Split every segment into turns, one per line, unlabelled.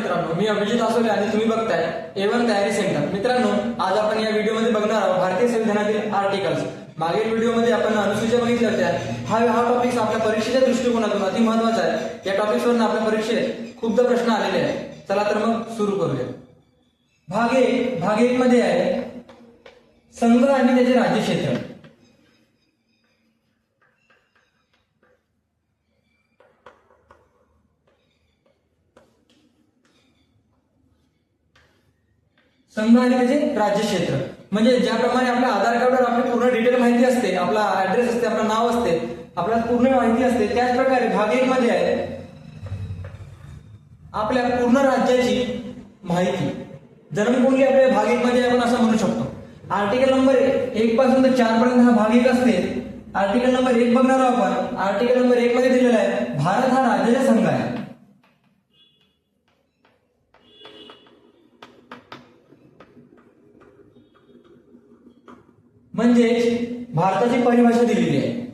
मित्रांनो मी अभिजित आसोले आणि तुम्ही बघताय एवन तयारी सेंटर. मित्रांनो आज आपण या व्हिडिओमध्ये बघणार आहोत भारतीय संविधानातील आर्टिकल्स मागील व्हिडिओमध्ये आपण अनुसूच्या बघितल्या होत्या हा हा टॉपिक आपल्या परीक्षेच्या दृष्टिकोनातून अति महत्त्वाचा आहे. या टॉपिकवरून आपल्या परीक्षेत खूपदा प्रश्न आलेले आहेत. चला तर मग सुरू करूया. भाग एक भाग एक मध्ये आहे संघ आणि त्याचे राज्यक्षेत्र. संघ आणि त्याचे म्हणजे राज्यक्षेत्र म्हणजे ज्याप्रमाणे आपल्या आधार कार्डवर आपली पूर्ण डिटेल माहिती असते आपला ऍड्रेस असते आपलं नाव असते आपल्याला पूर्ण माहिती असते त्याच प्रकारे भाग एक मध्ये आहे आपल्या पूर्ण राज्याची माहिती. जन्मकुंडली आपल्या भाग एक मध्ये आपण असं म्हणू शकतो. आर्टिकल नंबर एक पासून तर चार पर्यंत हा भाग एक असते. आर्टिकल नंबर एक बघणार आहोत आपण. आर्टिकल नंबर एक मध्ये दिलेला आहे भारत हा राज्याचा संघ आहे. म्हणजेच भारताची परिभाषा दिलेली आहे.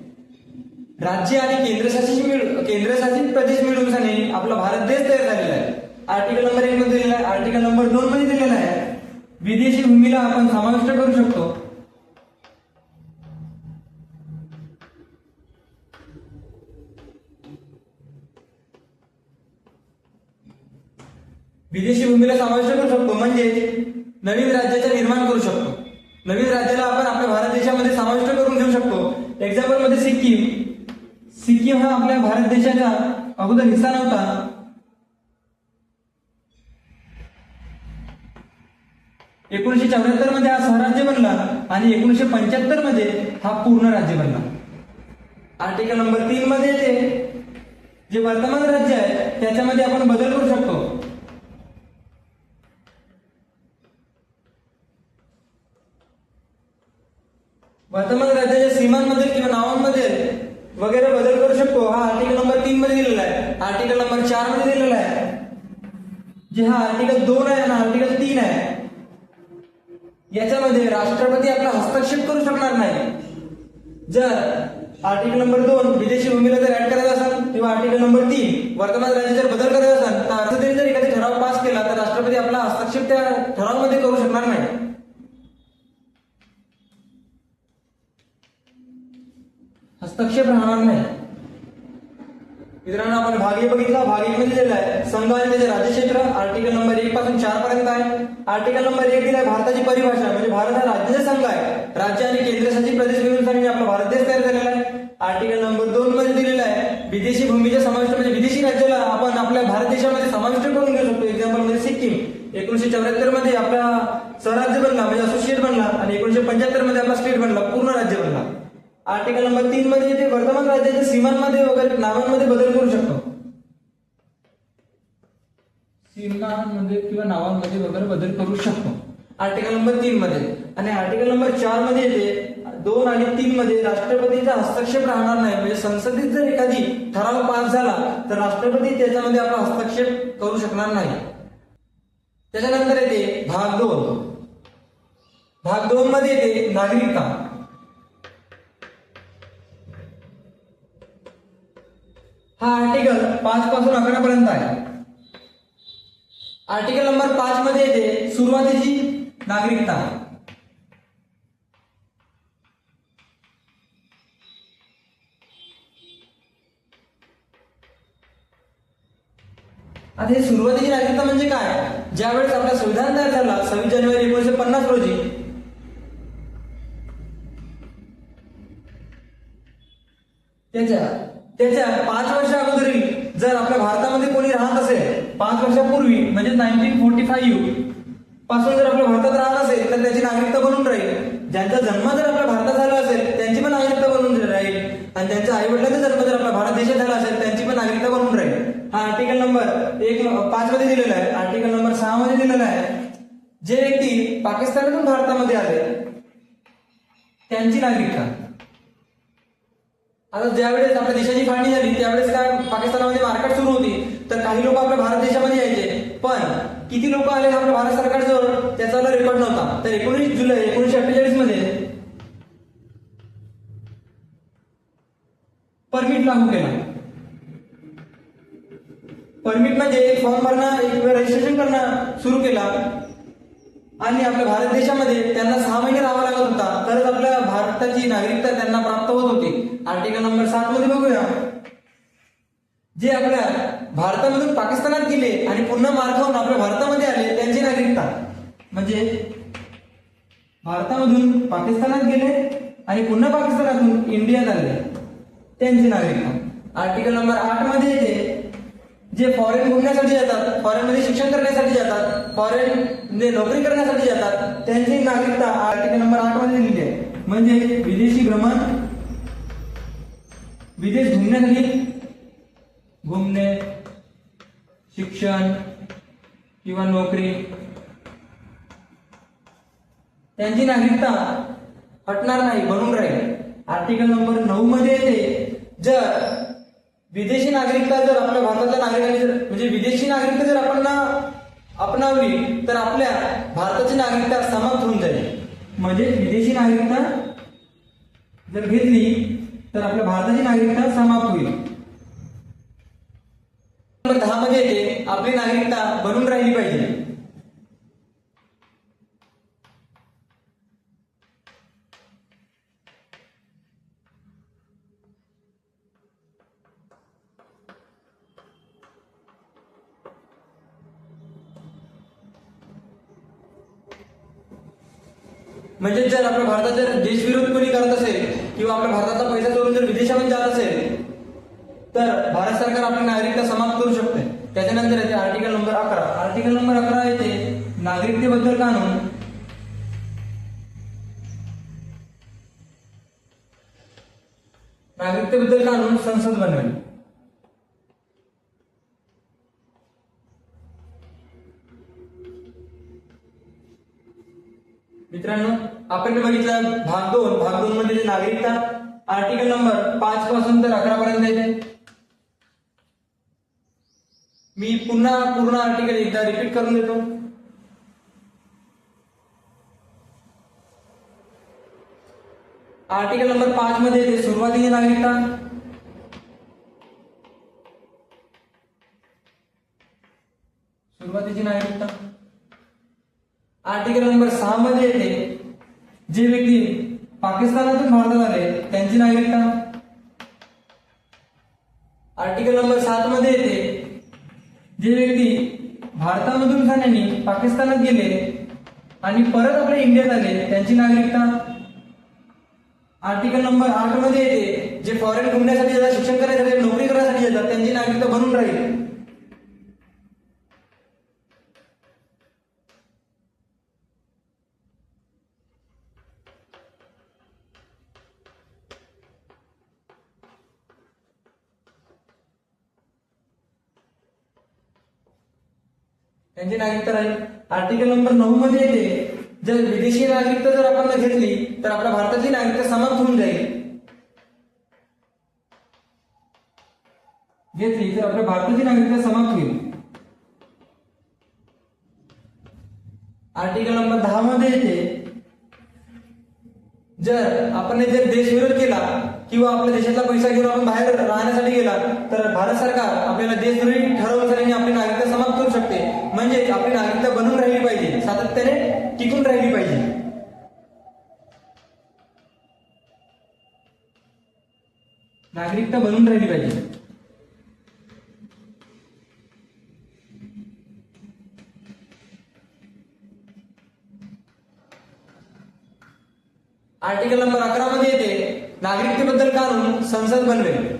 राज्य आणि केंद्रशासित मिळ- केंद्रशासित प्रदेश मिळून झाले आपला भारत देश तयार झालेला आहे. आर्टिकल नंबर एक मध्ये दिलेला आहे आर्टिकल नंबर दोन मध्ये दिलेला आहे. विदेशी भूमीला आपण समाविष्ट करू शकतो. विदेशी भूमीला समाविष्ट करू शकतो म्हणजे नवीन राज्याचा निर्माण करू शकतो. याच्यामध्ये समाविष्ट करून घेऊ शकतो. एक्झाम्पलमध्ये सिक्कीम. सिक्कीम हा आपल्या भारत देशाचा अगोदर हिस्सा नव्हता. एकोणीशे चौऱ्याहत्तरमध्ये हा स्वराज्य बनला आणि एकोणीशे पंच्याहत्तरमध्ये हा पूर्ण राज्य बनला. आर्टिकल नंबर तीन मध्ये येते जे वर्तमान राज्य आहे त्याच्यामध्ये आपण बदल करू शकतो. वर्तमान राज्याच्या सीमांमध्ये किंवा नावांमध्ये वगैरे बदल करू शकतो. हा आर्टिकल नंबर तीन मध्ये दिलेला आहे. आर्टिकल नंबर चारमध्ये दिलेला आहे. जे हा आर्टिकल दोन आहे आणि आर्टिकल तीन आहे. याच्यामध्ये राष्ट्रपती आपला हस्तक्षेप करू शकणार नाही. जर आर्टिकल नंबर दोन विदेशी भूमीला जर ऍड करायचं असेल किंवा आर्टिकल नंबर तीन वर्तमान राज्यात जर बदल करायचा असेल तर अर्थसभेने जर एखादी ठराव पास केला तर राष्ट्रपती आपला हस्तक्षेप त्या ठरावामध्ये करू शकणार नाही. हस्तक्षेप राहणार नाही. मित्रांनो आपण भाग बघितला. भाग एक मध्ये दिलेला आहे. संघ आणि त्याचे राज्यक्षेत्र आर्टिकल नंबर एक पासून चार पर्यंत आहे. आर्टिकल नंबर एक दिलाय भारताची परिभाषा. म्हणजे भारत हा राज्याचा संघ आहे. राज्य आणि केंद्रशासित प्रदेश मिळून संघ आपला भारत देश तयार झालेला आहे. आर्टिकल नंबर दोन मध्ये दिलेला आहे. विदेशी भूमीच्या समाविष्ट म्हणजे विदेशी राज्याला आपण आपल्या भारत देशामध्ये समाविष्ट करून घेऊ शकतो. एक्झाम्पल म्हणजे सिक्कीम. एकोणीशे चौऱ्याहत्तरमध्ये आपला स्वराज्य बनला म्हणजे असोसिएट बनला आणि एकोणीशे पंच्याहत्तरमध्ये आपला स्टेट बनला पूर्ण राज्य बनला. आर्टिकल नंबर तीन मध्ये येते वर्तमान राज्याच्या सीमांमध्ये वगैरे नावांमध्ये बदल करू शकतो. सीमांमध्ये किंवा नावांमध्ये वगैरे बदल करू शकतो. आर्टिकल नंबर तीन मध्ये. आणि आर्टिकल नंबर चारमध्ये येते दोन आणि तीन मध्ये राष्ट्रपतीचा हस्तक्षेप राहणार नाही. म्हणजे संसदेत जर एखादी ठराव पास झाला तर राष्ट्रपती त्याच्यामध्ये आपला हस्तक्षेप करू शकणार नाही. त्याच्यानंतर येते भाग दोन. भाग दोन मध्ये येते नागरिकता. हा आर्टिकल पाच पासून अकरा पर्यंत आहे. आर्टिकल नंबर पाच मध्ये येते सुरुवातीची नागरिकता. आता हे सुरुवातीची नागरिकता म्हणजे काय? ज्यावेळेस आपला संविधान तयार झाला सव्वीस जानेवारी एकोणीशे पन्नास रोजी. त्याच्या त्याच्या पाच वर्ष अगोदरी जर आपल्या भारतामध्ये कोणी राहत असेल पाच वर्षापूर्वी म्हणजे नाईन्टीन फोर्टी फाईव्हपासून जर आपल्या भारतात राहत असेल तर त्याची नागरिकता बनून राहील. ज्यांचा जन्म जर आपल्या भारतात झाला असेल त्यांची पण नागरिकता बनून राहील. आणि त्यांच्या आई वडिलांचा जन्म जर आपल्या भारत देशात झाला असेल त्यांची पण नागरिकता बनून राहील. हा आर्टिकल नंबर एक पाच मध्ये दिलेला आहे. आर्टिकल नंबर सहा मध्ये दिलेला आहे. जे व्यक्ती पाकिस्तानातून भारतामध्ये आले त्यांची नागरिकता. आता ज्यावेळेस आपल्या देशाची फाळणी झाली त्यावेळेस काय पाकिस्तानामध्ये मार्केट सुरू होती तर काही लोक आपल्या भारत देशामध्ये यायचे. पण किती लोक आले आपल्या भारत सरकारजवळ त्याचा रेकॉर्ड नव्हता. तर एकोणीस जुलै एकोणीसशे अठ्ठेचाळीसमध्ये परमिट लागू केला. परमिट म्हणजे एक फॉर्म भरणं एक रजिस्ट्रेशन सुरू केला. आणि आपल्या भारत देशामध्ये त्यांना सहा महिने राहावा लागत होता. तरच आपल्या भारताची नागरिकता त्यांना प्राप्त होत होती. आर्टिकल नंबर सात मध्ये बघूया. जे आपल्या भारतामधून पाकिस्तानात गेले आणि पुन्हा मार आपल्या भारतामध्ये आले त्यांची नागरिकता. म्हणजे भारतामधून पाकिस्तानात गेले आणि पुन्हा पाकिस्तानातून इंडियात आले. त्यांची नागरिकता. आर्टिकल नंबर आठमध्ये येते. जे फॉरेन घुमण्यासाठी जातात फॉरेन मध्ये शिक्षण करण्यासाठी जातात फॉरेन म्हणजे नोकरी करण्यासाठी जातात त्यांची नागरिकता आर्टिकल नंबर आठमध्ये दिलेली आहे. म्हणजे विदेशी भ्रमण विदेश घुमण्यासाठी घुमणे शिक्षण किंवा नोकरी. त्यांची नागरिकता हटणार नाही बनून राहील. आर्टिकल नंबर नऊ मध्ये येते जर विदेशी नागरिकता जर आपल्या भारताच्या नागरिकांनी जर म्हणजे विदेशी नागरिकता जर आपण अपनावली तर आपल्या भारताची नागरिकता समाप्त होऊन जाईल. म्हणजे विदेशी नागरिकता जर घेतली तर आपल्या भारताची नागरिकता समाप्त होईल. नंबर दहा मध्ये येते आपली नागरिकता बनून राहिली पाहिजे. म्हणजे जर आपल्या भारतात जर देशविरोध कोणी करत असेल किंवा आपल्या भारताचा पैसा चोरून जर विदेशामध्ये जात असेल तर भारत सरकार आपली नागरिकता समाप्त करू शकते. त्याच्यानंतर येते आर्टिकल नंबर अकरा. आर्टिकल नंबर अकरा येते नागरिकतेबद्दल कानून. नागरिकतेबद्दल कानून संसद बनवेल. मित्रांनो आपण बघितलं भाग दोन. भाग दोन मध्ये नागरिकता आर्टिकल नंबर पाच पासून तर अकरा पर्यंत येते. मी पुन्हा पूर्ण आर्टिकल एकदा रिपीट करून देतो. आर्टिकल नंबर पाच मध्ये येते सुरुवातीची नागरिकता. सुरुवातीची नागरिकता. आर्टिकल नंबर सहा मध्ये येते जे व्यक्ती पाकिस्तानातून भारतात आले त्यांची नागरिकता. आर्टिकल नंबर सात मध्ये येते जे व्यक्ती भारतामधून जाण्याने पाकिस्तानात गेले आणि परत आपल्या इंडियात आले त्यांची नागरिकता. आर्टिकल नंबर आठमध्ये येते जे फॉरेन घुमण्यासाठी जातात शिक्षण करण्यासाठी नोकरी करण्यासाठी येतात त्यांची नागरिकता बनून राहील. त्यांची नागरिकता राहील. आर्टिकल नंबर नऊ मध्ये येते जर विदेशी नागरिकता जर आपण घेतली तर आपल्या भारताची नागरिकता समाप्त होऊन जाईल. घेतली तर आपल्या भारताची नागरिकता समाप्त होईल. आर्टिकल नंबर दहा मध्ये येते जर आपण जर देशविरोध केला किंवा आपल्या देशातला पैसा घेऊन आपण बाहेर राहण्यासाठी गेला तर भारत सरकार आपल्याला देशद्रोही आणि आपली नागरिकता समाप्त करू शकते. म्हणजे आपली नागरिकता बनून राहिली पाहिजे सातत्याने टिकून राहिली पाहिजे. नागरिकता बनून राहिली पाहिजे. आर्टिकल नंबर अकरा मध्ये येते नागरिकतेबद्दल कानून संसद बनवेल.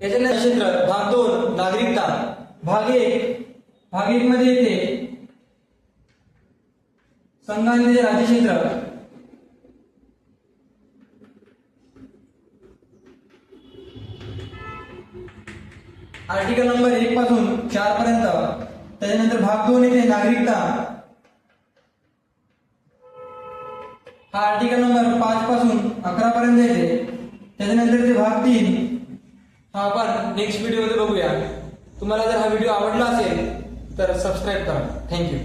याच्या क्षेत्र भाग दोन नागरिकता. भाग एक भाग एक मध्ये येते. संघाचे जे राज्यक्षेत्र आर्टिकल नंबर एक पासून चार पर्यंत. त्याच्यानंतर भाग दोन येते नागरिकता. हा आर्टिकल नंबर पाच पासून अकरा पर्यंत येते. त्याच्यानंतर ते भाग तीन. हा आपण नेक्स्ट व्हिडिओमध्ये बघूया. तुम्हाला जर हा व्हिडिओ आवडला असेल तर सबस्क्राईब करा. थँक्यू